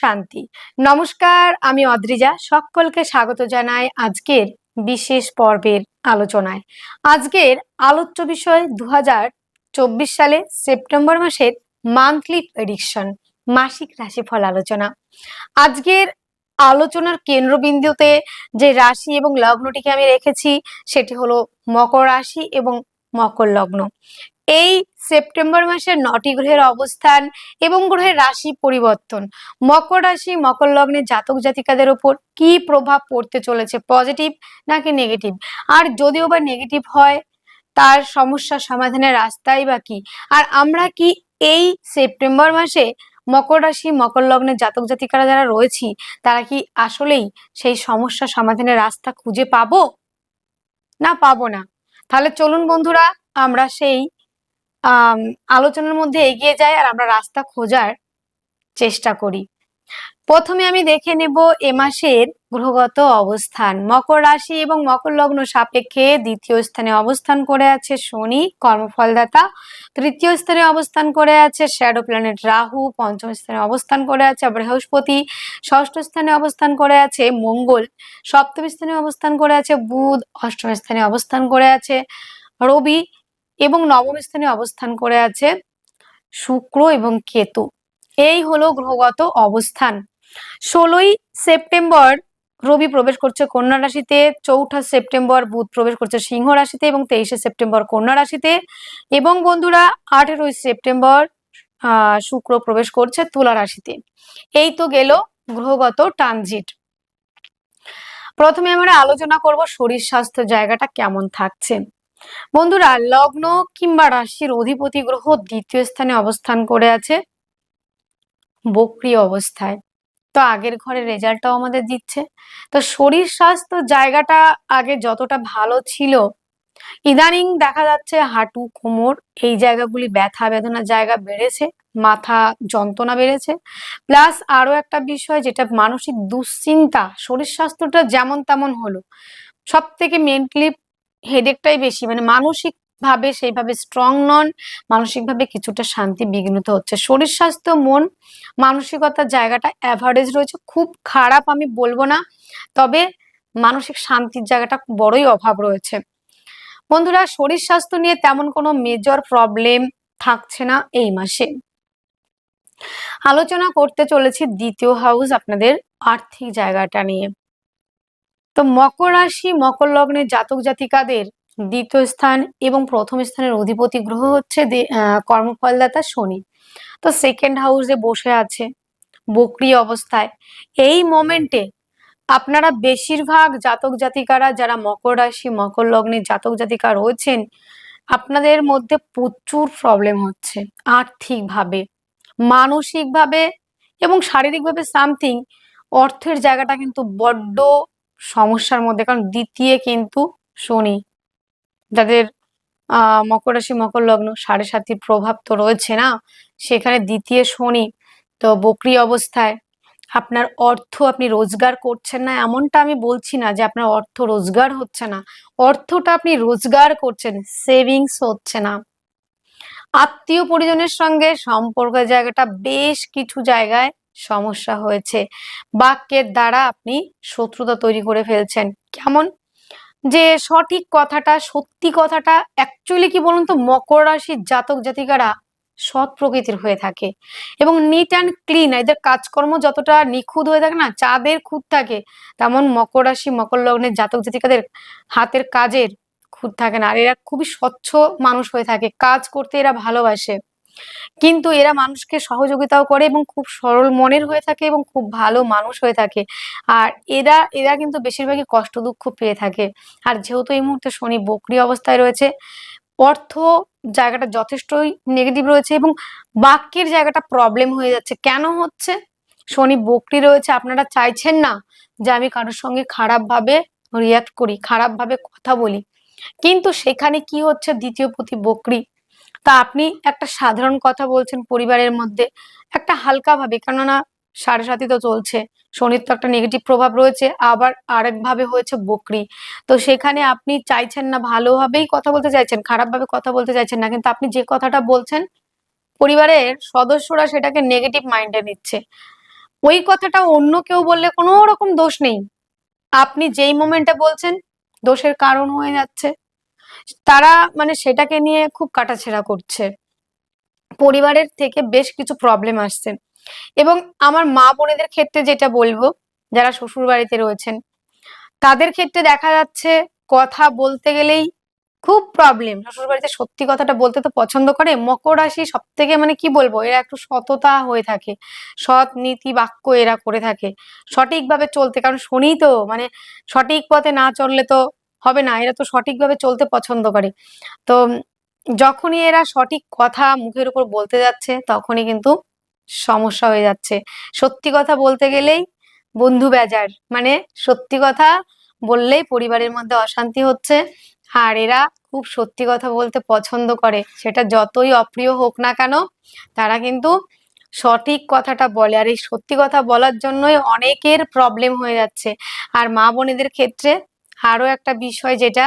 শান্তি। নমস্কার, আমি অদ্রিজা। সকলকে স্বাগত জানাই আজকের বিশেষ পর্বের আলোচনায়। আজকের আলোচ্য বিষয় দু সালে সেপ্টেম্বর মাসের মান্থলি প্রেডিকশন মাসিক রাশিফল আলোচনা। আজকের আলোচনার কেন্দ্রবিন্দুতে যে রাশি এবং লগ্নটিকে আমি রেখেছি, সেটি হলো মকর রাশি এবং মকর লগ্ন। এই সেপ্টেম্বর মাসের নটি গ্রহের অবস্থান এবং গ্রহের রাশি পরিবর্তন। মকর রাশি, মকর লগ্নের জাতক জাতিকাদের ওপর কি প্রভাব পড়তে চলেছে পজিটিভ নাকি নেগেটিভ আর যদিও বা নেগেটিভ হয়, তার সমস্যা সমাধানের রাস্তাই বা কি? আর আমরা কি এই সেপ্টেম্বর মাসে মকর রাশি, মকর লগ্নের জাতক জাতিকারা যারা রয়েছি, তারা কি আসলেই সেই সমস্যা সমাধানের রাস্তা খুঁজে পাবো? না পাবো না। তাহলে চলুন বন্ধুরা, আমরা সেই আলোচনার মধ্যে এগিয়ে যাই আর আমরা রাস্তা খোঁজার চেষ্টা করি। প্রথমে আমি দেখে নেব এ মাসের গ্রহগত অবস্থান। মকর রাশি এবং মকর লগ্ন সাপেক্ষে দ্বিতীয় স্থানে অবস্থান করে আছে শনি, কর্মফলদাতা। তৃতীয় স্থানে অবস্থান করে আছে শ্যাডো প্ল্যানেট রাহু। পঞ্চম স্থানে অবস্থান করে আছে বৃহস্পতি। ষষ্ঠ স্থানে অবস্থান করে আছে মঙ্গল। সপ্তম স্থানে অবস্থান করে আছে বুধ। অষ্টম স্থানে অবস্থান করে আছে রবি। এবং নবম স্থানে অবস্থান করে আছে শুক্র এবং কেতু। এই হলো গ্রহগত অবস্থান। ষোলোই সেপ্টেম্বর রবি প্রবেশ করছে কন্যা রাশিতে, চৌঠা সেপ্টেম্বর বুধ প্রবেশ করছে সিংহ রাশিতে এবং তেইশে সেপ্টেম্বর কন্যা রাশিতে। এবং বন্ধুরা, আঠেরোই সেপ্টেম্বর শুক্র প্রবেশ করছে তুলা রাশিতে। এই তো গেল গ্রহগত ট্রানজিট। প্রথমে আমরা আলোচনা করব শরীর স্বাস্থ্য জায়গাটা কেমন থাকছে। বন্ধুরা, লগ্ন কিংবা রাশির অধিপতি গ্রহ দ্বিতীয় স্থানে অবস্থান করে আছে। বক্রি অবস্থায়। তো আগের ঘরের রেজাল্টটাও আমাদের দিচ্ছে। তো শরীর স্বাস্থ্য জায়গাটা আগে যতটা ভালো ছিল, ইদানিং দেখা যাচ্ছে হাঁটু, কোমর এই জায়গাগুলি ব্যথা বেদনার জায়গা বেড়েছে, মাথা যন্ত্রণা বেড়েছে। প্লাস আরও একটা বিষয় যেটা মানসিক দুশ্চিন্তা, শরীর স্বাস্থ্যটা যেমন তেমন হলো। সব থেকে মেন্টালি হেডেকটাই বেশি। মানে মানসিক ভাবে সেইভাবে স্ট্রং নন, মানসিকভাবে কিছুটা শান্তি বিঘ্নিত হচ্ছে। শরীর, স্বাস্থ্য, মন মানসিকতার জায়গাটা অ্যাভারেজ রয়েছে। খুব খারাপ আমি বলব না, তবে মানসিক শান্তির জায়গাটা বড়ই অভাব রয়েছে। বন্ধুরা, শরীর, স্বাস্থ্য নিয়ে তেমন কোনো মেজর প্রবলেম থাকছে না এই মাসে। আলোচনা করতে চলেছি দ্বিতীয় হাউস আপনাদের আর্থিক জায়গাটা নিয়ে। তো মকর রাশি, মকর লগ্নের জাতক জাতিকাদের দ্বিতীয় স্থান এবং প্রথম স্থানের অধিপতি গ্রহ হচ্ছে কর্মফলদাতা শনি। তো সেকেন্ড হাউসে বসে আছে, বকরি অবস্থায়। এই মোমেন্টে আপনারা বেশিরভাগ জাতক জাতিকারা যারা মকর রাশি, মকর লগ্নের জাতক জাতিকা রয়েছেন, আপনাদের মধ্যে প্রচুর প্রবলেম হচ্ছে আর্থিকভাবে, মানসিকভাবে এবং শারীরিকভাবে সামথিং অর্থের জায়গাটা কিন্তু বড্ড সমস্যার মধ্যে, কারণ দ্বিতীয় কিন্তু শনি। যাদের মকর রাশি, মকর লগ্ন, সাড়ে সাতির প্রভাব তো রয়েছে না? সেখানে দ্বিতীয় শনি, তো বকরি অবস্থায় আপনার অর্থ আপনি রোজগার করছেন না, এমনটা আমি বলছি না যে আপনার অর্থ রোজগার হচ্ছে না। অর্থটা আপনি রোজগার করছেন, সেভিংস হচ্ছে না। আত্মীয় পরিজনের সঙ্গে সম্পর্কের জায়গাটা বেশ কিছু জায়গায় সমস্যা হয়েছে। বাক্যের দ্বারা আপনি শত্রুতা তৈরি করে ফেলছেন। কেমন? যে সঠিক কথাটা, সত্যি কথাটা অ্যাকচুয়ালি কি বলুন তো? মকর রাশির জাতক জাতিকারা সৎ প্রকৃতির হয়ে থাকে এবং নিট অ্যান্ড ক্লিন এদের কাজকর্ম যতটা নিখুঁত হয়ে থাকে না চাঁদের খুঁত থাকে, তেমন মকর রাশি, মকর লগ্নের জাতক জাতিকাদের হাতের কাজের খুঁত থাকে না। আর এরা খুবই স্বচ্ছ মানুষ হয়ে থাকে। কাজ করতে এরা ভালোবাসে। কিন্তু এরা মানুষকে সহযোগিতাও করে এবং খুব সরল মনের হয়ে থাকে এবং খুব ভালো মানুষ হয়ে থাকে। আর এরা এরা কিন্তু বেশিরভাগই কষ্ট দুঃখ পেয়ে থাকে। আর যেহেতু এই মুহূর্তে শনি বকরি অবস্থায় রয়েছে, অর্থ জায়গাটা যথেষ্টই নেগেটিভ রয়েছে এবং বাক্যের জায়গাটা প্রবলেম হয়ে যাচ্ছে। কেন হচ্ছে? শনি বকরি রয়েছে, আপনারা চাইছেন না যে আমি কারোর সঙ্গে খারাপভাবে রিয়াক্ট করি, খারাপভাবে কথা বলি। কিন্তু সেখানে কি হচ্ছে? দ্বিতীয় প্রতি বকরি। তা আপনি একটা সাধারণ কথা বলছেন পরিবারের মধ্যে, একটা হালকা ভাবে, কেননা সাড়ে সাথী তো চলছে, শনির তো একটা নেগেটিভ প্রভাব রয়েছে, আবার আরেক ভাবে হয়েছে বকরি। তো সেখানে আপনি চাইছেন না ভালোভাবেই কথা বলতে চাইছেন, খারাপভাবে কথা বলতে চাইছেন না, কিন্তু আপনি যে কথাটা বলছেন, পরিবারের সদস্যরা সেটাকে নেগেটিভ মাইন্ডে নিচ্ছে। ওই কথাটা অন্য কেউ বললে কোনো রকম দোষ নেই। আপনি যেই মোমেন্টে বলছেন, দোষের কারণ হয়ে যাচ্ছে। তারা মানে সেটাকে নিয়ে খুব কাটাছেড়া করছে। পরিবারের থেকে বেশ কিছু প্রবলেম আসছে। এবং আমার মা বোনেদের ক্ষেত্রে যেটা বলব, যারা শ্বশুর বাড়িতে রয়েছেন, তাদের ক্ষেত্রে দেখা যাচ্ছে কথা বলতে গেলেই খুব প্রবলেম শ্বশুর বাড়িতে সত্যি কথাটা বলতে তো পছন্দ করে মকর রাশি সব থেকে মানে কি বলব, এরা একটু সততা হয়ে থাকে। সৎ নীতি বাক্য এরা করে থাকে। সঠিকভাবে চলতে, কারণ শুনি তো মানে সঠিক পথে না চললে তো হবে না, এরা তো সঠিকভাবে চলতে পছন্দ করে। তো যখনই এরা সঠিক কথা মুখের উপর বলতে যাচ্ছে, তখনই কিন্তু সমস্যা হয়ে যাচ্ছে। সত্যি কথা বলতে গেলেই বন্ধু বেজার। মানে সত্যি কথা বললেই পরিবারের মধ্যে অশান্তি হচ্ছে, আর এরা খুব সত্যি কথা বলতে পছন্দ করে। সেটা যতই অপ্রিয় হোক না কেন, তারা কিন্তু সঠিক কথাটা বলে। আর এই সত্যি কথা বলার জন্যই অনেকের প্রবলেম হয়ে যাচ্ছে। আর মা বোনেদের ক্ষেত্রে আরও একটা বিষয় যেটা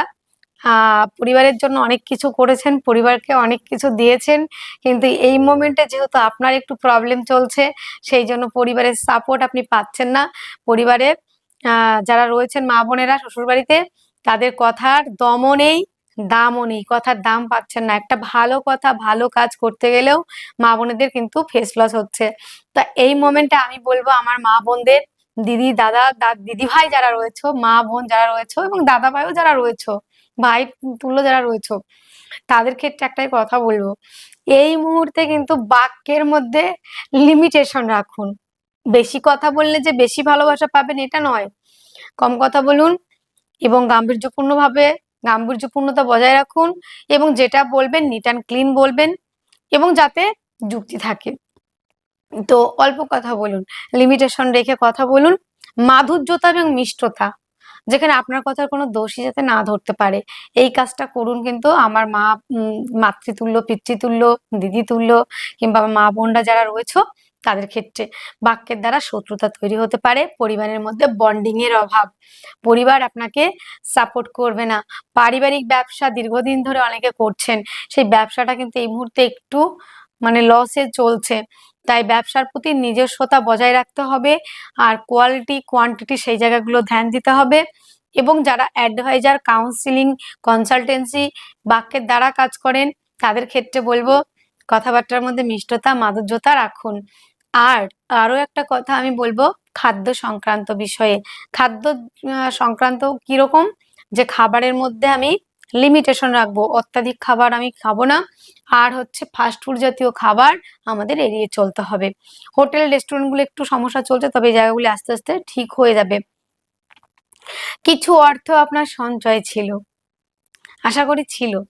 পরিবারের জন্য অনেক কিছু করেছেন, পরিবারকে অনেক কিছু দিয়েছেন, কিন্তু এই মোমেন্টে যেহেতু আপনার একটু প্রবলেম চলছে, সেই জন্য পরিবারের সাপোর্ট আপনি পাচ্ছেন না। পরিবারের যারা রয়েছেন মা বোনেরা শ্বশুরবাড়িতে, তাদের কথার দমও নেই, দামও নেই, কথার দাম পাচ্ছেন না। একটা ভালো কথা, ভালো কাজ করতে গেলেও মা বোনেদের কিন্তু ফেস লস হচ্ছে। তা এই মোমেন্টে আমি বলব আমার মা বোনদের দিদি, দাদা দিদি ভাই যারা রয়েছে, মা, বোন যারা রয়েছে এবং দাদা ভাইও যারা রয়েছে, ভাই তুল্য যারা রয়েছে, তাদের ক্ষেত্রে একটাই কথা বলব। এই মুহূর্তে কিন্তু বাক্যের মধ্যে লিমিটেশন রাখুন। বেশি কথা বললে যে বেশি ভালোবাসা পাবেন এটা নয়। কম কথা বলুন এবং গাম্ভীর্যপূর্ণভাবে, গাম্ভীর্যপূর্ণতা বজায় রাখুন এবং যেটা বলবেন নিট অ্যান্ড ক্লিন বলবেন এবং যাতে যুক্তি থাকে। তো অল্প কথা বলুন লিমিটেশন রেখে কথা বলুন, মাধুর্যতা এবং মিষ্টতা, যেখানে আপনার কথার কোনো দোষী যাতে না ধরতে পারে। এই কাজটা করুন কিন্তু আমার মা মাতৃতুল্য, পিতৃতুল্য দিদি তুল্য কিংবা মা বোনরা যারা রয়েছে, তাদের ক্ষেত্রে বাক্যের দ্বারা শত্রুতা তৈরি হতে পারে, পরিবারের মধ্যে বন্ডিং এর অভাব। পরিবার আপনাকে সাপোর্ট করবে না। পারিবারিক ব্যবসা দীর্ঘদিন ধরে অনেকে করছেন, সেই ব্যবসাটা কিন্তু এই মুহূর্তে একটু মানে লসে চলছে। তাই ব্যবসার প্রতি নিজস্বতা বজায় রাখতে হবে আর কোয়ালিটি কোয়ান্টিটি সেই জায়গাগুলো ধ্যান দিতে হবে। এবং যারা অ্যাডভাইজার কাউন্সিলিং কনসালটেন্সি বাক্যের দ্বারা কাজ করেন, তাদের ক্ষেত্রে বলব কথাবার্তার মধ্যে মিষ্টতা, মাধুর্যতা রাখুন। আর আরও একটা কথা আমি বলব খাদ্য সংক্রান্ত বিষয়ে। খাদ্য সংক্রান্ত কীরকম যে খাবারের মধ্যে আমি লিমিটেশন রাখব। অত্যাধিক খাবার আমি খাব না। আর হচ্ছে ফাস্টফুড জাতীয় খাবার আমাদের এড়িয়ে চলতে হবে। হোটেল রেস্টুরেন্টগুলো একটু সমস্যা চলছে, তবে এই জায়গাগুলি আস্তে আস্তে ঠিক হয়ে যাবে। কিছু অর্থ আপনার সঞ্চয় ছিল। আশা করি ছিল।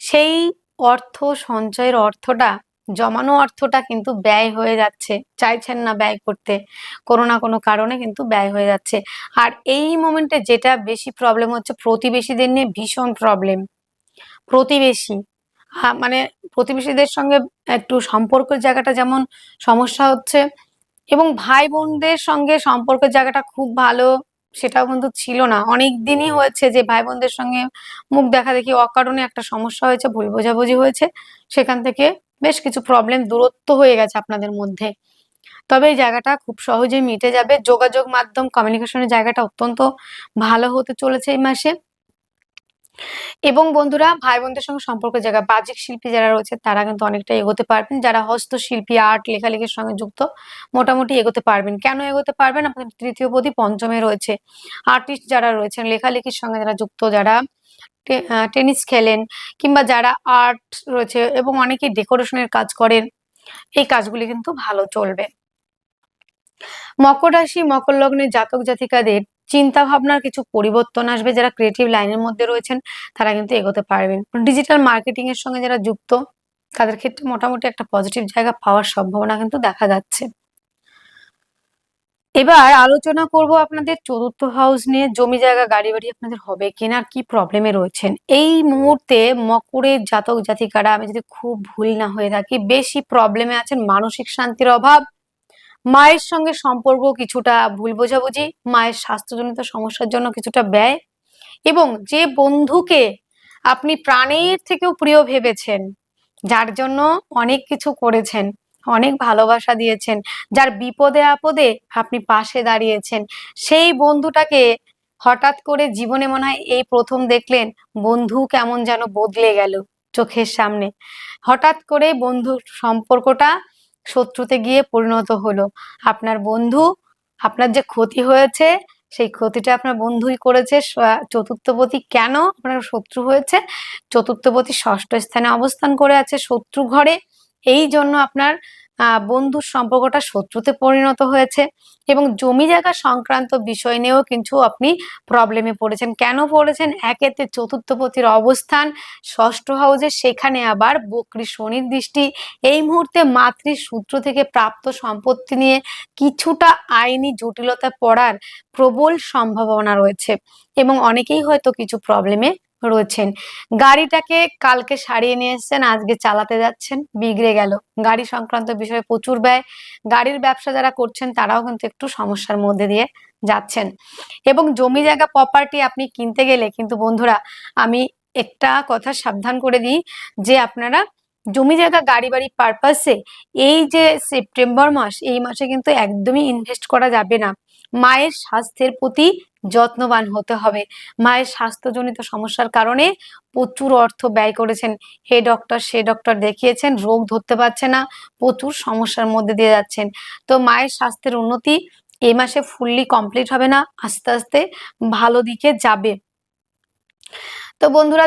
সেই অর্থ, সঞ্চয়ের অর্থটা জমানো অর্থটা কিন্তু ব্যয় হয়ে যাচ্ছে। চাইছেন না ব্যয় করতে। কোনো না কোনো কারণে কিন্তু ব্যয় হয়ে যাচ্ছে। আর এই মোমেন্টে যেটা বেশি প্রবলেম হচ্ছে, প্রতিবেশীদের নিয়ে ভীষণ প্রবলেম প্রতিবেশী মানে প্রতিবেশীদের সঙ্গে একটু সম্পর্কের জায়গাটা যেমন সমস্যা হচ্ছে এবং ভাই বোনদের সঙ্গে সম্পর্কের জায়গাটা খুব ভালো সেটাও কিন্তু ছিল না। অনেক দিনই হয়েছে যে ভাই বোনদের সঙ্গে মুখ দেখা দেখি অকারণে একটা সমস্যা হয়েছে, ভুল বোঝাবুঝি হয়েছে। সেখান থেকে বেশ কিছু প্রবলেম দূরত্ব হয়ে গেছে আপনাদের মধ্যে। তবে এই জায়গাটা খুব সহজেই মিটে যাবে। যোগাযোগ মাধ্যম কমিউনিকেশনের জায়গাটা অত্যন্ত ভালো হতে চলেছে এই মাসে। এবং বন্ধুরা ভাই বোনদের সঙ্গে সম্পর্কের জায়গা, বাহ্যিক শিল্পী যারা রয়েছে, তারা কিন্তু অনেকটা এগোতে পারবেন। যারা হস্তশিল্পী আর্ট লেখালেখির সঙ্গে যুক্ত, মোটামুটি এগোতে পারবেন। কেন এগোতে পারবেন? আপনাদের তৃতীয় পদী পঞ্চমে রয়েছে। আর্টিস্ট যারা রয়েছেন, লেখালেখির সঙ্গে যারা যুক্ত, যারা টেনিস খেলেন কিংবা যারা আর্ট রয়েছে এবং অনেকে ডেকোরেশনের কাজ করেন, এই কাজগুলি কিন্তু ভালো চলবে। মকর রাশি, মকর লগ্নের জাতক জাতিকাদের চিন্তা ভাবনার কিছু পরিবর্তন আসবে। যারা ক্রিয়েটিভ লাইনের মধ্যে রয়েছেন, তারা কিন্তু এগোতে পারবেন। ডিজিটাল মার্কেটিং এর সঙ্গে যারা যুক্ত, তাদের ক্ষেত্রে মোটামুটি একটা পজিটিভ জায়গা পাওয়ার সম্ভাবনা কিন্তু দেখা যাচ্ছে। এবার আলোচনা করব আপনাদের চতুর্থ হাউস নিয়ে, জমি জায়গা, গাড়ি বাড়ি আপনাদের হবে কেনার কি প্রবলেমে রয়েছেন? এই মুহূর্তে মকরের জাতক জাতিকারা, আমি যদি খুব ভুল না হয়ে থাকি, বেশি প্রবলেমে আছেন মানসিক শান্তির অভাব, মায়ের সঙ্গে সম্পর্ক কিছুটা ভুল বোঝাবুঝি, মায়ের স্বাস্থ্যজনিত সমস্যার জন্য কিছুটা ব্যয়, এবং যে বন্ধুকে আপনি প্রাণের থেকেও প্রিয় ভেবেছেন, যার জন্য অনেক কিছু করেছেন অনেক ভালোবাসা দিয়েছেন। যার বিপদে আপদে আপনি পাশে দাঁড়িয়েছেন। সেই বন্ধুটাকে হঠাৎ করে জীবনে মনে হয় এই প্রথম দেখলেন বন্ধু কেমন যেন বদলে গেল চোখের সামনে। হঠাৎ করে বন্ধুর সম্পর্কটা শত্রুতে গিয়ে পরিণত হলো। আপনার বন্ধু আপনার যে ক্ষতি হয়েছে, সেই ক্ষতিটা আপনার বন্ধুই করেছে। চতুর্থপতি কেন আপনার শত্রু হয়েছে? চতুর্থপতি ষষ্ঠ স্থানে অবস্থান করে আছে শত্রু ঘরে। এই জন্য আপনার বন্ধুর সম্পর্কটা শত্রুতে পরিণত হয়েছে এবং জমি জায়গা সংক্রান্ত বিষয় নিয়েও কিন্তু আপনি প্রবলেমে পড়েছেন। কেন পড়েছেন? একেতে চতুর্থপতির অবস্থান, ষষ্ঠ হাউসে সেখানে আবার বকরি শনির দৃষ্টি। এই মুহূর্তে মাতৃ সূত্র থেকে প্রাপ্ত সম্পত্তি নিয়ে কিছুটা আইনি জটিলতা পড়ার প্রবল সম্ভাবনা রয়েছে এবং অনেকেই হয়তো কিছু প্রবলেমে রয়েছেন। গাড়িটাকে কালকে সারিয়ে নিয়ে এসেছেন, আজকে চালাতে যাচ্ছেন, বিগড়ে গেল। গাড়ি সংক্রান্ত বিষয়ে প্রচুর ব্যয়। গাড়ির ব্যবসা যারা করছেন, তারাও কিন্তু একটু সমস্যার মধ্যে দিয়ে যাচ্ছেন। এবং জমি জায়গা প্রপার্টি আপনি কিনতে গেলে কিন্তু বন্ধুরা, আমি একটা কথা সাবধান করে দিই যে আপনারা জমি জায়গা, গাড়ি বাড়ি পারপাসে এই যে সেপ্টেম্বর মাস, এই মাসে কিন্তু একদমই ইনভেস্ট করা যাবে না। মায়ের স্বাস্থ্যের প্রতি যত্নবান হতে হবে। মায়ের স্বাস্থ্যজনিত সমস্যার কারণে প্রচুর অর্থ ব্যয় করেছেন। হে ডক্টর সে ডক্টর দেখিয়েছেন, রোগ ধরতে পারছে না, প্রচুর সমস্যার মধ্যে দিয়ে যাচ্ছেন। তো মায়ের স্বাস্থ্যের উন্নতি এ মাসে ফুললি কমপ্লিট হবে না, আস্তে আস্তে ভালো দিকে যাবে। তো বন্ধুরা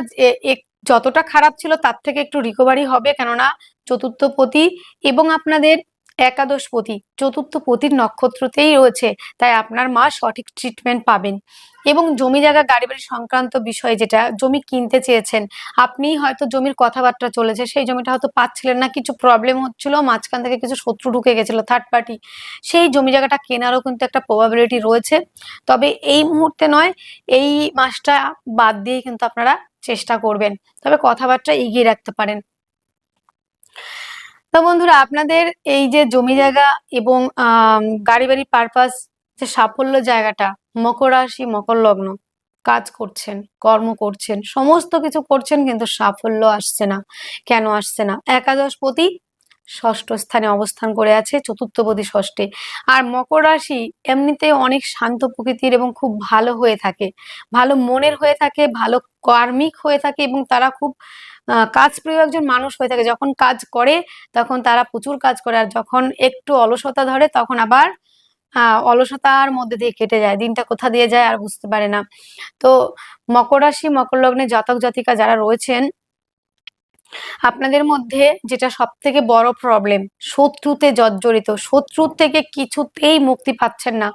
যতটা খারাপ ছিল তার থেকে একটু রিকভারি হবে। কেননা চতুর্থ পতি এবং আপনাদের একাদশ পতি, চতুর্থ পতির নক্ষত্রতেই রয়েছে, তাই আপনার মা সঠিক ট্রিটমেন্ট পাবেন। এবং জমি জায়গা, গাড়ি বাড়ি সংক্রান্ত বিষয়ে যেটা, জমি কিনতে চেয়েছেন আপনি হয়তো জমির কথাবার্তা চলেছে, সেই জমিটা হয়তো পাচ্ছিলেন না, কিছু প্রবলেম হচ্ছিল, মাঝখান থেকে কিছু শত্রু ঢুকে গেছিল থার্ড পার্টি সেই জমি জায়গাটা কেনারও কিন্তু একটা প্রবাবিলিটি রয়েছে। তবে এই মুহূর্তে নয়, এই মাসটা বাদ দিয়ে কিন্তু আপনারা চেষ্টা করবেন। তবে কথাবার্তা এগিয়ে রাখতে পারেন। তো বন্ধুরা, আপনাদের এই যে জমি জায়গা এবং গাড়ি বাড়ি পারপাস যে সাফল্য জায়গাটা, মকর রাশি, মকর লগ্ন, কাজ করছেন, কর্ম করছেন, সমস্ত কিছু করছেন কিন্তু সাফল্য আসছে না। কেন আসছে না? একাদশপতি ষষ্ঠ স্থানে অবস্থান করে আছে, চতুর্থপতি ষষ্ঠে। আর মকর রাশি এমনিতে অনেক শান্ত প্রকৃতির এবং খুব ভালো হয়ে থাকে। ভালো মনের হয়ে থাকে, ভালো কর্মিক হয়ে থাকে এবং তারা খুব আহ, কাজপ্রিয় একজন মানুষ হয়ে থাকে। যখন কাজ করে তখন তারা প্রচুর কাজ করে আর যখন একটু অলসতা ধরে তখন আবার অলসতার মধ্যে দিয়ে কেটে যায়। দিনটা কোথা দিয়ে যায় আর বুঝতে পারে না। তো মকর রাশি মকর লগ্নে জাতক জাতিকা যারা রয়েছেন আপনাদের মধ্যে যেটা সব থেকে বড় প্রবলেম শত্রুতে জর্জরিত। শত্রুর থেকে কিছুতেই মুক্তি পাচ্ছেন না।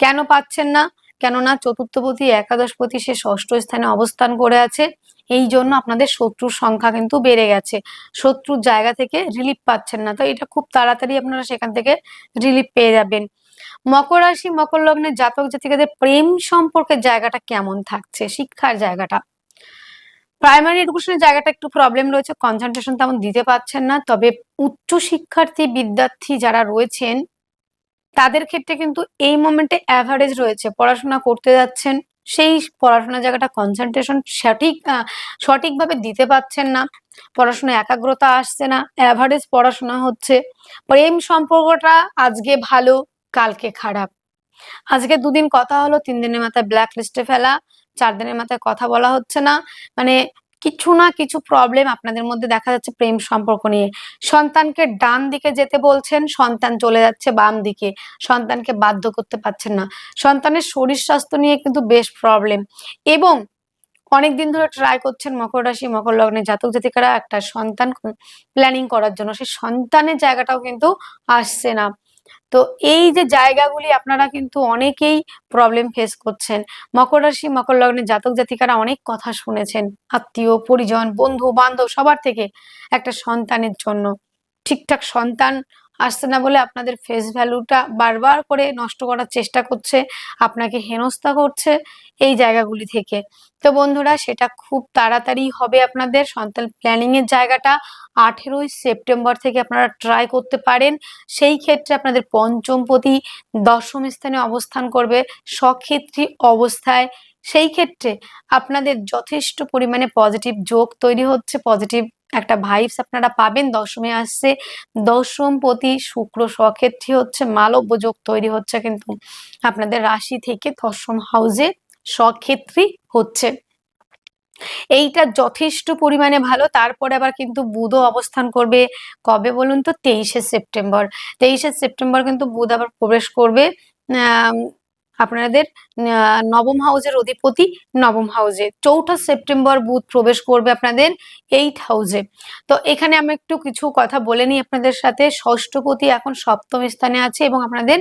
কেন পাচ্ছেন না? কেননা চতুর্থপতি একাদশপতি সে ষষ্ঠ স্থানে অবস্থান করে আছে। এই জন্য আপনাদের শত্রুর সংখ্যা কিন্তু বেড়ে গেছে। শত্রুর জায়গা থেকে রিলিফ পাচ্ছেন না। তো এটা খুব তাড়াতাড়ি আপনারা সেখান থেকে রিলিফ পেয়ে যাবেন। মকর রাশি, মকর লগ্নের জাতক জাতিকাদের প্রেম সম্পর্কের জায়গাটা কেমন থাকছে? শিক্ষার জায়গাটা। প্রাইমারি এডুকেশনের জায়গাটা একটু প্রবলেম রয়েছে। কনসেন্ট্রেশন তেমন দিতে পারছেন না। তবে উচ্চ শিক্ষার্থী, বিদ্যার্থী যারা রয়েছেন, তাদের ক্ষেত্রে কিন্তু এই মোমেন্টে অ্যাভারেজ রয়েছে। পড়াশোনা করতে যাচ্ছেন। সেই পড়াশোনার জায়গাটা কনসেন্ট্রেশন সঠিক সঠিকভাবে দিতে পারছেন না। পড়াশোনায় একাগ্রতা আসছে না অ্যাভারেজ পড়াশোনা হচ্ছে। প্রেম সম্পর্কটা আজকে ভালো, কালকে খারাপ। আজকে দুদিন কথা হলো, তিন দিনের মাথায় ব্ল্যাক লিস্টে ফেলা, চার দিনের মাথায় কথা বলা হচ্ছে না। মানে কিছু না কিছু প্রবলেম আপনাদের মধ্যে দেখা যাচ্ছে প্রেম সম্পর্ক নিয়ে। সন্তানকে ডান দিকে যেতে বলছেন, সন্তান চলে যাচ্ছে বাম দিকে। সন্তানকে বাধ্য করতে পারছেন না। সন্তানের শরীর স্বাস্থ্য নিয়ে কিন্তু বেশ প্রবলেম এবং অনেকদিন ধরে ট্রাই করছেন মকর রাশি, মকর লগ্নে জাতক জাতিকারা একটা সন্তান প্ল্যানিং করার জন্য। সেই সন্তানের জায়গাটাও কিন্তু আসছে না। তো এই যে জায়গাগুলি আপনারা কিন্তু অনেকেই প্রবলেম ফেস করছেন। মকর রাশি, মকর লগ্নের জাতক জাতিকারা অনেক কথা শুনেছেন। আত্মীয়, পরিজন, বন্ধু, বান্ধব সবার থেকে একটা সন্তানের জন্য। ঠিকঠাক সন্তান আসছে না বলে আপনাদের ফেস ভ্যালুটা বারবার করে নষ্ট করার চেষ্টা করছে, আপনাকে হেনস্থা করছে এই জায়গাগুলি থেকে। তো বন্ধুরা, সেটা খুব তাড়াতাড়ি হবে আপনাদের। সন্তান প্ল্যানিং এর জায়গাটা আঠেরোই সেপ্টেম্বর থেকে আপনারা ট্রাই করতে পারেন। সেই ক্ষেত্রে আপনাদের পঞ্চমপতি দশম স্থানে অবস্থান করবে সক্ষেত্রী অবস্থায়। সেই ক্ষেত্রে আপনাদের যথেষ্ট পরিমাণে পজিটিভ যোগ তৈরি হচ্ছে পজিটিভ একটা ভাইবস আপনারা পাবেন। দশমে আসছে, দশম প্রতি শুক্র স্বক্ষেত্রী হচ্ছে মালব্য যোগ তৈরি হচ্ছে কিন্তু আপনাদের রাশি থেকে দশম হাউসে স্বক্ষেত্রী হচ্ছে। এইটা যথেষ্ট পরিমাণে ভালো। তারপরে আবার কিন্তু বুধও অবস্থান করবে কবে বলুন তো? তেইশে সেপ্টেম্বর। তেইশে সেপ্টেম্বর কিন্তু বুধ আবার প্রবেশ করবে আপনাদের নবম হাউজের অধিপতি নবম হাউজে চৌঠা সেপ্টেম্বর বুধ প্রবেশ করবে আপনাদের এইট হাউসে তো এখানে আমি একটু কিছু কথা বলে নিই আপনাদের সাথে। ষষ্ঠপতি এখন সপ্তম স্থানে আছে এবং আপনাদের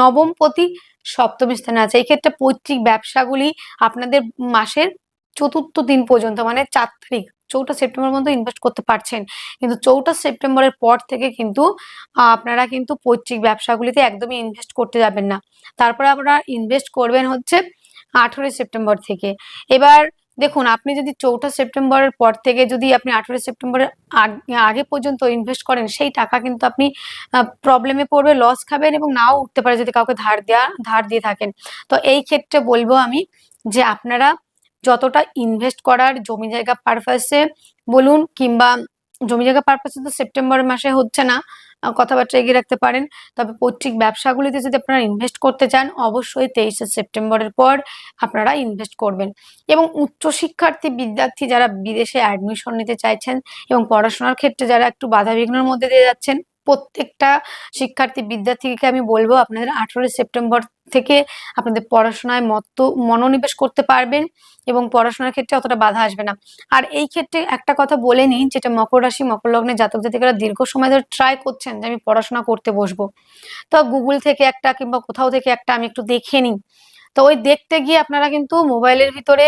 নবম পতি সপ্তম স্থানে আছে। এই ক্ষেত্রে পৈতৃক ব্যবসাগুলি আপনাদের মাসের চতুর্থ দিন পর্যন্ত মানে চার তারিখ চৌঠা সেপ্টেম্বর পর্যন্ত ইনভেস্ট করতে পারছেন। কিন্তু চৌঠা সেপ্টেম্বরের পর থেকে কিন্তু আপনারা কিন্তু পৈতৃক ব্যবসাগুলিতে একদমই ইনভেস্ট করতে যাবেন না। তারপরে আপনারা ইনভেস্ট করবেন হচ্ছে আঠেরোই সেপ্টেম্বর থেকে। এবার দেখুন, আপনি যদি চৌঠা সেপ্টেম্বরের পর থেকে যদি আপনি আঠেরোই সেপ্টেম্বরের আগে পর্যন্ত ইনভেস্ট করেন, সেই টাকা কিন্তু আপনি প্রবলেমে পড়বে লস খাবেন এবং নাও উঠতে পারে যদি কাউকে ধার দেওয়া ধার দিয়ে থাকেন। তো এই ক্ষেত্রে বলব আমি যে আপনারা যতটা ইনভেস্ট করার জমি জায়গা পারপাসে বলুন কিংবা জমি জায়গা পারপাসে তো সেপ্টেম্বর মাসে হচ্ছে না কথাবার্তা এগিয়ে রাখতে পারেন। তবে পৈতৃক ব্যবসাগুলিতে যদি আপনারা ইনভেস্ট করতে চান, অবশ্যই তেইশে সেপ্টেম্বরের পর আপনারা ইনভেস্ট করবেন। এবং উচ্চশিক্ষার্থী বিদ্যার্থী যারা বিদেশে অ্যাডমিশন নিতে চাইছেন এবং পড়াশোনার ক্ষেত্রে যারা একটু বাধাবিঘ্নের মধ্যে দিয়ে যাচ্ছেন প্রত্যেকটা শিক্ষার্থী বিদ্যার্থীকে আমি বলব, আপনাদের আঠেরোই সেপ্টেম্বর থেকে আপনাদের পড়াশোনায় মত মনোনিবেশ করতে পারবেন এবং পড়াশোনার ক্ষেত্রে অতটা বাধা আসবে না। আর এই ক্ষেত্রে একটা কথা বলে নিই, যেটা মকর রাশি, মকর লগ্নে জাতক জাতিকারা দীর্ঘ সময় ধরে ট্রাই করছেন যে আমি পড়াশোনা করতে বসবো। তো গুগল থেকে একটা কিংবা কোথাও থেকে একটা আমি একটু দেখে নিই। তো ওই দেখতে গিয়ে আপনারা কিন্তু মোবাইলের ভিতরে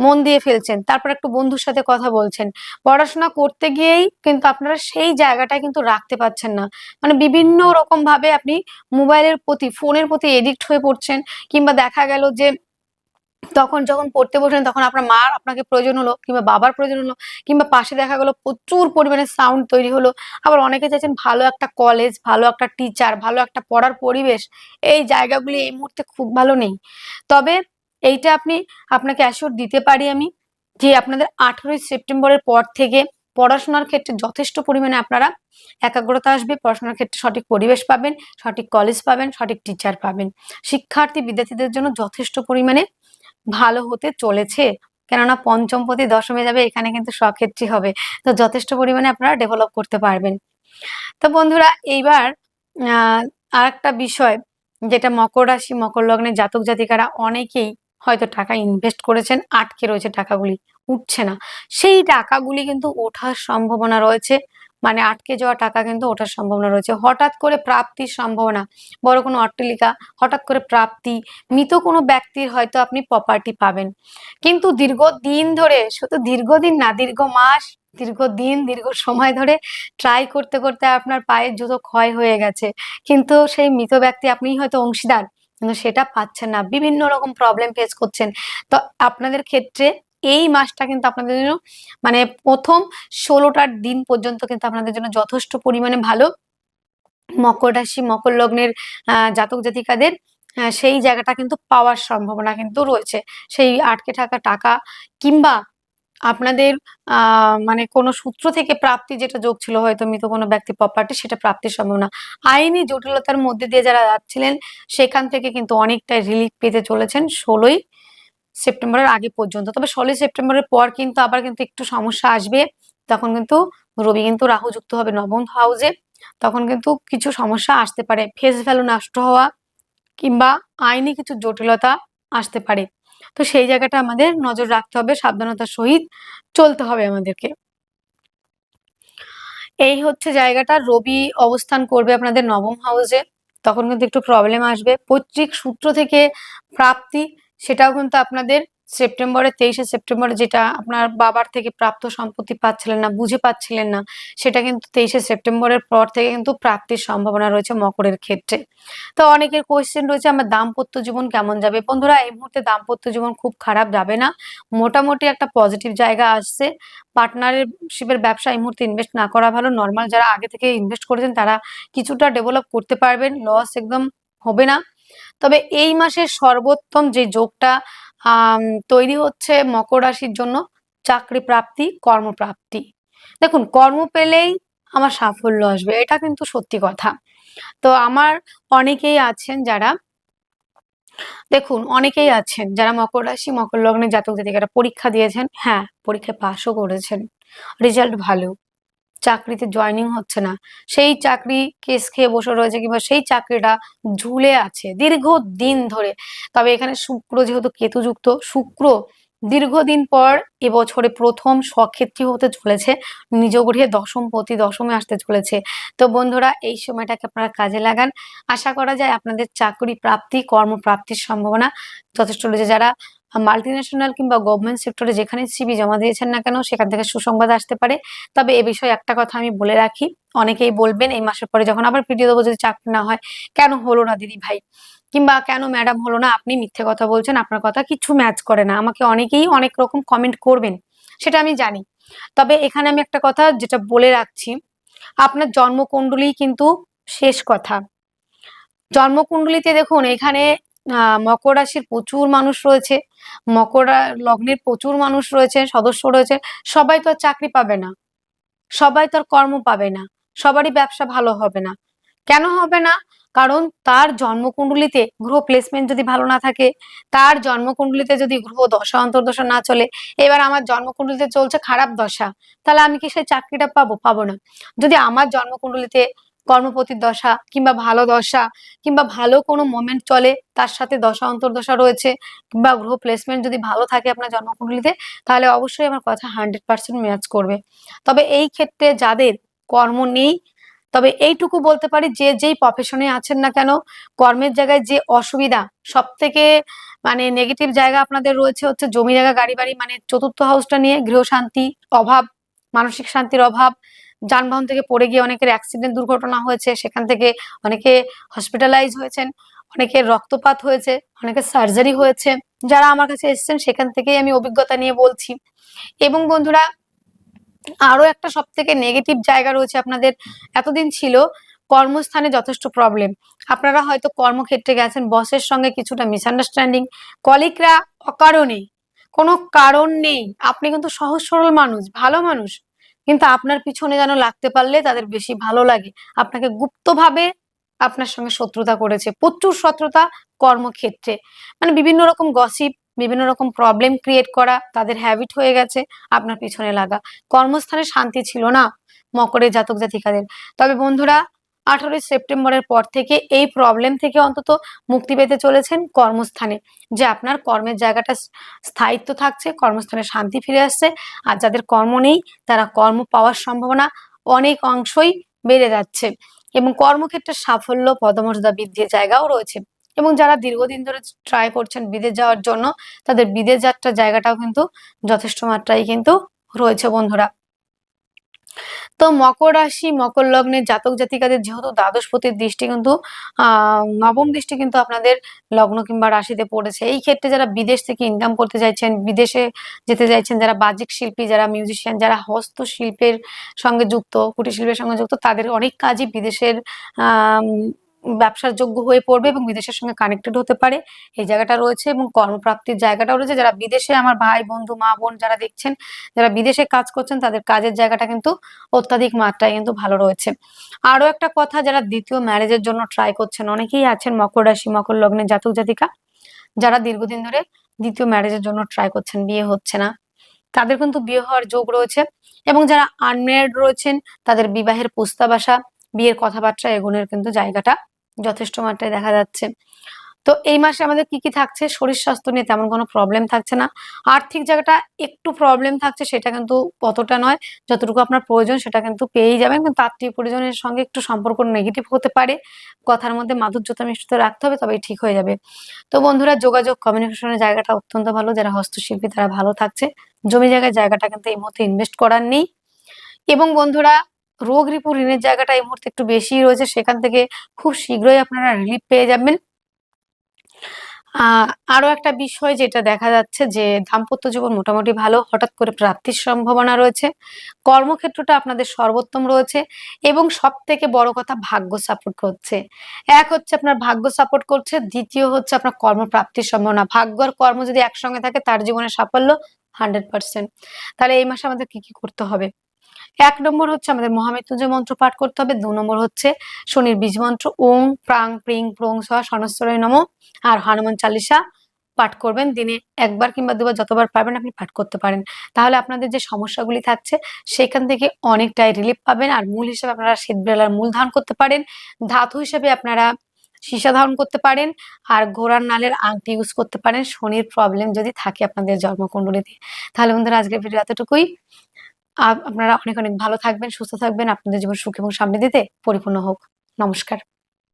মন দিয়ে ফেলছেন, তারপর একটু বন্ধুর সাথে কথা বলছেন। পড়াশোনা করতে গিয়েই কিন্তু আপনারা সেই জায়গাটা কিন্তু রাখতে পারছেন না। মানে বিভিন্ন রকম ভাবে আপনি মোবাইলের প্রতি, ফোনের প্রতি এডিক্ট হয়ে পড়ছেন, কিংবা দেখা গেল যে তখন যখন পড়তে বসলেন তখন আপনার মার আপনাকে প্রয়োজন হলো, কিংবা বাবার প্রয়োজন হলো, কিংবা পাশে দেখা গেলো প্রচুর পরিমাণে সাউন্ড তৈরি হলো। আবার অনেকে চাইছেন ভালো একটা কলেজ ভালো একটা টিচার ভালো একটা পড়ার পরিবেশ। এই জায়গাগুলি এই মুহূর্তে খুব ভালো নেই। তবে এইটা আপনি আপনাকে অ্যাসিওর দিতে পারি আমি যে আপনাদের আঠেরোই সেপ্টেম্বরের পর থেকে পড়াশোনার ক্ষেত্রে যথেষ্ট পরিমাণে আপনারা একাগ্রতা আসবে, পড়াশোনার ক্ষেত্রে সঠিক পরিবেশ পাবেন, সঠিক কলেজ পাবেন, সঠিক টিচার পাবেন। শিক্ষার্থী বিদ্যার্থীদের জন্য যথেষ্ট পরিমাণে ভালো হতে চলেছে। কেননা পঞ্চমপতি দশমে যাবে, এখানে কিন্তু সক্ষেত্রী হবে। তো যথেষ্ট পরিমাণে আপনারা ডেভেলপ করতে পারবেন। তো বন্ধুরা, এইবার আর একটা বিষয়, যেটা মকর রাশি, মকর লগ্নের জাতক জাতিকারা অনেকেই হয়তো টাকা ইনভেস্ট করেছেন, আটকে রয়েছে টাকাগুলি, উঠছে না। সেই টাকাগুলি কিন্তু ওঠার সম্ভাবনা রয়েছে। মানে আটকে যাওয়া টাকা কিন্তু ওঠার সম্ভাবনা রয়েছে। হঠাৎ করে প্রাপ্তির সম্ভাবনা, বড় কোনো অট্টালিকা, হঠাৎ করে প্রাপ্তি, মৃত কোনো ব্যক্তির হয়তো আপনি প্রপার্টি পাবেন। কিন্তু দীর্ঘ দিন ধরে, শুধু দীর্ঘদিন না, দীর্ঘ মাস দীর্ঘ দিন দীর্ঘ সময় ধরে ট্রাই করতে করতে আপনার পায়ের জুতো ক্ষয় হয়ে গেছে। কিন্তু সেই মৃত ব্যক্তি আপনিই হয়তো অংশীদার। কিন্তু সেটা পাচ্ছেন না। বিভিন্ন রকম প্রবলেম ফেস করছেন। তো আপনাদের ক্ষেত্রে এই মাসটা কিন্তু আপনাদের জন্য মানে প্রথম ষোলোটার দিন পর্যন্ত কিন্তু আপনাদের জন্য যথেষ্ট পরিমাণে ভালো। মকর রাশি, মকর লগ্নের জাতক জাতিকাদের সেই জায়গাটা কিন্তু পাওয়ার সম্ভাবনা কিন্তু রয়েছে। সেই আটকে থাকা টাকা কিংবা আপনাদের মানে কোনো সূত্র থেকে প্রাপ্তি যেটা যোগ ছিল, হয়তো মৃত কোনো ব্যক্তি প্রপার্টি সেটা প্রাপ্তির সম্ভাবনা আইনি জটিলতার মধ্যে দিয়ে যারা যাচ্ছিলেন, সেখান থেকে কিন্তু অনেকটাই রিলিফ পেতে চলেছেন ষোলোই সেপ্টেম্বরের আগে পর্যন্ত। তবে ষোলোই সেপ্টেম্বরের পর কিন্তু আবার কিন্তু একটু সমস্যা আসবে। তখন কিন্তু রবি কিন্তু রাহু যুক্ত হবে নবম হাউসে তখন কিন্তু কিছু সমস্যা আসতে পারে। ফেস ভ্যালু নষ্ট হওয়া কিংবা আইনি কিছু জটিলতা আসতে পারে। তো সেই জায়গাটা আমাদের নজর রাখতে হবে, সাবধানতার সহিত চলতে হবে আমাদেরকে। এই হচ্ছে জায়গাটা, রবি অবস্থান করবে আপনাদের নবম হাউসে তখন কিন্তু একটু প্রবলেম আসবে। পৈতৃক সূত্র থেকে প্রাপ্তি, সেটাও কিন্তু আপনাদের সেপ্টেম্বরের তেইশে সেপ্টেম্বরে যেটা আপনার বাবার থেকে প্রাপ্ত সম্পত্তি পাচ্ছিলেন না, বুঝে পাচ্ছিলেন না, সেটা কিন্তু তেইশে সেপ্টেম্বরের পর থেকে কিন্তু প্রাপ্তির সম্ভাবনা রয়েছে মকরের ক্ষেত্রে। তো অনেকের কোয়েশ্চেন রয়েছে, আমার দাম্পত্য জীবন কেমন যাবে? বন্ধুরা, এই মুহূর্তে দাম্পত্য জীবন খুব খারাপ যাবে না। মোটামুটি একটা পজিটিভ জায়গা আসছে। পার্টনারশিপের ব্যবসা এই মুহূর্তে ইনভেস্ট না করা ভালো। নর্মাল যারা আগে থেকে ইনভেস্ট করেছেন, তারা কিছুটা ডেভেলপ করতে পারবেন। লস একদম হবে না। তবে এই মাসের সর্বোত্তম যে যোগটা তৈরি হচ্ছে মকর রাশির জন্য চাকরি প্রাপ্তি কর্মপ্রাপ্তি। দেখুন, কর্ম পেলেই আমার সাফল্য আসবে, এটা কিন্তু সত্যি কথা। তো আমার অনেকেই আছেন যারা, দেখুন, অনেকেই আছেন যারা মকর রাশি, মকর লগ্নে জাতক জাতিকারা পরীক্ষা দিয়েছেন হ্যাঁ পরীক্ষায় পাশও করেছেন, রেজাল্ট ভালো। চাকরিতে জয়নিং হচ্ছে না। সেই চাকরি কেস খেয়ে বসে রয়েছে কিংবা সেই চাকরিটা ঝুলে আছে দীর্ঘ দিন ধরে। তবে এখানে শুক্র যেহেতু কেতুযুক্ত, শুক্র দীর্ঘদিন পর এবছরে প্রথম স্বক্ষেত্রী হতে চলেছে। নিজ গৃহে দশম প্রতি দশমে আসতে চলেছে। তো বন্ধুরা, এই সময়টাকে আপনারা কাজে লাগান। আশা করা যায় আপনাদের চাকরি প্রাপ্তি, কর্মপ্রাপ্তির সম্ভাবনা যথেষ্ট রয়েছে। যারা মাল্টি ন্যাশনাল কিংবা গভর্নমেন্ট সেক্টরে যেখানে সিবি জমা দিয়েছেন না কেন, সেখান থেকে সুসংবাদ আসতে পারে। তবে এ বিষয়ে একটা কথা আমি বলে রাখি। অনেকেই বলবেন, এই মাসের পরে যখন আবার ভিডিও দেবো যদি চাকরি না হয়, কেন হলো না দিদি ভাই কিংবা কেন ম্যাডাম হলো না? আপনি মিথ্যে কথা বলছেন, আপনার কথা কিছু ম্যাচ করে না। আমাকে অনেকেই অনেক রকম কমেন্ট করবেন, সেটা আমি জানি। তবে এখানে আমি একটা কথা যেটা বলে রাখছি, আপনার জন্মকুণ্ডলী কিন্তু শেষ কথা। জন্মকুণ্ডলিতে দেখুন, এখানে মকর রাশির প্রচুর মানুষ রয়েছে, মকর লগ্নের প্রচুর মানুষ রয়েছে, সদস্য রয়েছে, সবাই তো আর চাকরি পাবে না। সবাই তো আর কর্ম পাবে না। সবারই ব্যবসা ভালো হবে না। কেন হবে না? কারণ তার জন্মকুণ্ডলিতে গ্রহ প্লেসমেন্ট যদি ভালো না থাকে, তার জন্মকুণ্ডলিতে যদি গ্রহ দশা, অন্তর্দশা না চলে, এবার আমার জন্মকুণ্ডলিতে চলছে খারাপ দশা, তাহলে আমি কি সেই চাকরিটা পাবো? পাবো না। যদি আমার জন্মকুণ্ডলিতে কর্মপতির দশা কিংবা ভালো দশা কিংবা ভালো কোনো মোমেন্ট চলে, তার সাথে দশা, অন্তর্দশা রয়েছে কিংবা গ্রহ প্লেসমেন্ট যদি ভালো থাকে আপনার জন্মকুণ্ডলিতে, তাহলে অবশ্যই আমার কথা হান্ড্রেড পার্সেন্ট ম্যাচ করবে। তবে এই ক্ষেত্রে যাদের কর্ম নেই তবে এইটুকু বলতে পারি যে যেই প্রফেশনে আছেন না কেন, কর্মের জায়গায় যে অসুবিধা সব থেকে মানে নেগেটিভ জায়গা আপনাদের রয়েছে হচ্ছে জমি জায়গা, গাড়ি বাড়ি মানে চতুর্থ হাউসটা নিয়ে গৃহশান্তি অভাব, মানসিক শান্তির অভাব, যানবাহন থেকে পড়ে গিয়ে অনেকের অ্যাক্সিডেন্ট দুর্ঘটনা হয়েছে, সেখান থেকে অনেকে হসপিটালাইজ হয়েছেন, অনেকের রক্তপাত হয়েছে, অনেকের সার্জারি হয়েছে, যারা আমার কাছে এসেছেন সেখান থেকেই আমি অভিজ্ঞতা নিয়ে বলছি। এবং বন্ধুরা আরও একটা সব থেকে নেগেটিভ জায়গা রয়েছে আপনাদের, এতদিন ছিল কর্মস্থানে যথেষ্ট প্রবলেম আপনারা হয়তো কর্মক্ষেত্রে গেছেন বসের সঙ্গে কিছুটা মিসআন্ডারস্ট্যান্ডিং কলিগরা অকারণে, কোনো কারণ নেই। আপনি কিন্তু সহজ সরল মানুষ, ভালো মানুষ। কিন্তু আপনার পিছনে যেন লাগতে পারলে তাদের বেশি ভালো লাগে। আপনাকে গুপ্তভাবে আপনার সঙ্গে শত্রুতা করেছে, প্রচুর শত্রুতা কর্মক্ষেত্রে। মানে বিভিন্ন রকম গসিপ বিভিন্ন রকম প্রবলেম ক্রিয়েট করা, তাদের হ্যাবিট হয়ে গেছে, আপনার পিছনে লাগা। কর্মস্থানে শান্তি ছিল না মকরের জাতক জাতিকাদের। তবে বন্ধুরা, আঠারোই সেপ্টেম্বরের পর থেকে এই প্রবলেম থেকে অন্তত মুক্তি পেতে চলেছেন কর্মস্থানে, যে আপনার কর্মের জায়গাটা স্থায়িত্ব থাকছে, কর্মস্থানে শান্তি ফিরে আসছে, আর যাদের কর্ম নেই, তারা কর্ম পাওয়ার সম্ভাবনা অনেক অংশই বেড়ে যাচ্ছে। এবং কর্মক্ষেত্রে সাফল্য, পদমর্যাদা বৃদ্ধির জায়গাও রয়েছে। এবং যারা দীর্ঘদিন ধরে ট্রাই করছেন বিদেশ যাওয়ার জন্য, তাদের বিদেশ যাত্রার জায়গাটাও কিন্তু যথেষ্ট মাত্রায় কিন্তু রয়েছে বন্ধুরা। তো মকর রাশি, মকর লগ্নের জাতক জাতিকাদের যেহেতু দ্বাদশপতির দৃষ্টি কিন্তু নবম দৃষ্টি কিন্তু আপনাদের লগ্ন কিংবা রাশিতে পড়েছে। এই ক্ষেত্রে যারা বিদেশ থেকে ইনকাম করতে চাইছেন, বিদেশে যেতে চাইছেন, যারা বাজিক শিল্পী, যারা মিউজিশিয়ান যারা হস্তশিল্পের সঙ্গে যুক্ত কুটির শিল্পের সঙ্গে যুক্ত, তাদের অনেক কাজই বিদেশের ব্যবসার যোগ্য হয়ে পড়বে এবং বিদেশের সঙ্গে কানেক্টেড হতে পারে। এই জায়গাটা রয়েছে এবং কর্মপ্রাপ্তির জায়গাটাও রয়েছে। যারা বিদেশে আমার ভাই, বন্ধু, মা, বোন যারা দেখছেন, যারা বিদেশে কাজ করছেন, তাদের কাজের জায়গাটা কিন্তু অত্যাধিক মাত্রায় কিন্তু ভালো রয়েছে। আরও একটা কথা, যারা দ্বিতীয় ম্যারেজের জন্য ট্রাই করছেন, অনেকেই আছেন মকর রাশি, মকর লগ্নে জাতক জাতিকা। যারা দীর্ঘদিন ধরে দ্বিতীয় ম্যারেজের জন্য ট্রাই করছেন, বিয়ে হচ্ছে না। তাদের কিন্তু বিয়ে হওয়ার যোগ রয়েছে এবং যারা আনম্যারিড রয়েছেন, তাদের বিবাহের প্রস্তাব আসা বিয়ের কথাবার্তা এগুনের কিন্তু জায়গাটা যথেষ্ট মাত্রায় দেখা যাচ্ছে। তো এই মাসে আমাদের কি কি থাকছে? শরীর স্বাস্থ্য নিয়ে তেমন কোনো প্রবলেম থাকছে না। আর্থিক জায়গাটা একটু প্রবলেম থাকছে, সেটা কিন্তু অতটা নয়। যতটুকু আপনার প্রয়োজন, সেটা কিন্তু পেয়েই যাবেন। কিন্তু আত্মীয় পরিজনের সঙ্গে একটু সম্পর্ক নেগেটিভ হতে পারে। কথার মধ্যে মাধুর্যতা মিষ্টতা রাখতে হবে, তবেই ঠিক হয়ে যাবে। তো বন্ধুরা, যোগাযোগ কমিউনিকেশনের জায়গাটা অত্যন্ত ভালো। যারা হস্তশিল্পী, তারা ভালো থাকছে। জমি জায়গায় জায়গাটা কিন্তু এই মুহূর্তে ইনভেস্ট করার নেই। এবং বন্ধুরা রোগ রিপু ঋণের জায়গাটা এই মুহূর্তে একটু বেশি রয়েছে, সেখান থেকে খুব শীঘ্রই আপনারা রিলিফ পেয়ে যাবেন। আরও একটা বিষয় যেটা দেখা যাচ্ছে যে দাম্পত্য জীবন মোটামুটি ভালো, হঠাৎ করে প্রাপ্তির সম্ভাবনা রয়েছে, কর্মক্ষেত্রটা আপনাদের সর্বোত্তম রয়েছে এবং সব থেকে বড় কথা ভাগ্য সাপোর্ট করছে। এক হচ্ছে আপনার ভাগ্য সাপোর্ট করছে, দ্বিতীয় হচ্ছে আপনার কর্মপ্রাপ্তির সম্ভাবনা। ভাগ্য আর কর্ম যদি একসঙ্গে থাকে, তার জীবনে সাফল্য হান্ড্রেড পার্সেন্ট তাহলে এই মাসে আমাদের কি কি করতে হবে? এক নম্বর হচ্ছে আমাদের মহামৃত্যুঞ্জয় মন্ত্র পাঠ করতে হবে, দু নম্বর হচ্ছে শনির বীজ মন্ত্র, ওং প্রাং প্রিং প্রং সহ সনস্তরয় নম, আর হনুমান চালিসা পাঠ করবেন, দিনে একবার কিংবা দুবার যতবার পারবেন আপনি পাঠ করতে পারেন। তাহলে আপনাদের যে সমস্যাগুলি থাকছে, সেখান থেকে অনেকটাই রিলিফ পাবেন, আর মূল হিসেবে আপনারা শীতবেলার মূল ধারণ করতে পারেন, ধাতু হিসেবে আপনারা সীসা ধারণ করতে পারেন, আর ঘোড়ার নালের আংটি ইউজ করতে পারেন, শনির প্রবলেম যদি থাকে আপনাদের জন্মকুণ্ডলীতে। তাহলে বন্ধুরা, আজকের ভিডিও এতটুকুই। আপনারা অনেক অনেক ভালো থাকবেন, সুস্থ থাকবেন, আপনাদের জীবন সুখ এবং সামনে দিতে পরিপূর্ণ হোক। নমস্কার।